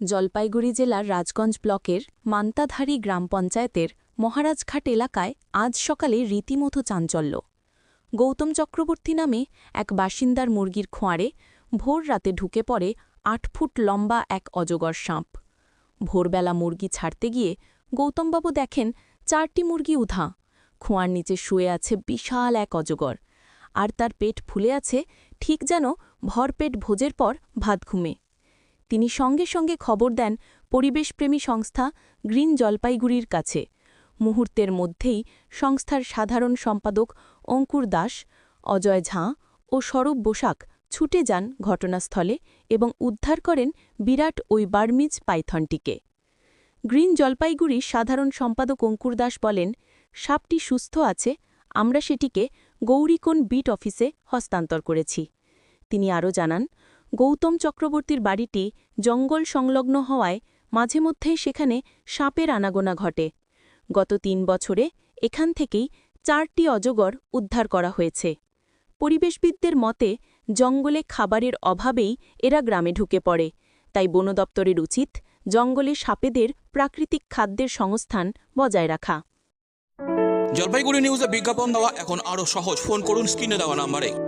জলপাইগুড়ি জেলার রাজগঞ্জ ব্লকের মান্তাধারী গ্রাম পঞ্চায়েতের মহারাজঘাট এলাকায় আজ সকালে রীতিমতো চাঞ্চল্য। গৌতম চক্রবর্তী নামে এক বাসিন্দার মুরগির খোঁয়ারে ভোর রাতে ঢুকে পড়ে আট ফুট লম্বা এক অজগর সাঁপ। ভোরবেলা মুরগি ছাড়তে গিয়ে গৌতমবাবু দেখেন চারটি মুরগি উধা। খোঁয়ার নিচে শুয়ে আছে বিশাল এক অজগর। আর তার পেট ফুলে আছে ঠিক যেন ভরপেট ভোজের পর ভাত ঘুমে। তিনি সঙ্গে সঙ্গে খবর দেন পরিবেশপ্রেমী সংস্থা গ্রিন জলপাইগুড়ির কাছে। মুহূর্তের মধ্যেই সংস্থার সাধারণ সম্পাদক অঙ্কুর দাস, অজয় ঝাঁ ও স্বরূপ বোসাক ছুটে যান ঘটনাস্থলে এবং উদ্ধার করেন বিরাট ওই বার্মিজ পাইথনটিকে। গ্রিন জলপাইগুড়ির সাধারণ সম্পাদক অঙ্কুর দাস বলেন, সাপটি সুস্থ আছে, আমরা সেটিকে গৌরীকোণ বিট অফিসে হস্তান্তর করেছি। তিনি আরও জানান গৌতম চক্রবর্তীর বাড়িটি জঙ্গল সংলগ্ন হওয়ায় মাঝে মধ্যেই সেখানে সাপের আনাগোনা ঘটে। গত তিন বছরে এখান থেকেই চারটি অজগর উদ্ধার করা হয়েছে। পরিবেশবিদদের মতে, জঙ্গলে খাবারের অভাবেই এরা গ্রামে ঢুকে পড়ে, তাই বন দপ্তরের উচিত জঙ্গলে সাপেদের প্রাকৃতিক খাদ্যের সংস্থান বজায় রাখা। জলপাইগুড়ি নিউজে বিজ্ঞাপন দেওয়া এখন আরও সহজ। ফোন করুন, স্ক্রিনে দেওয়া নাম্বারে।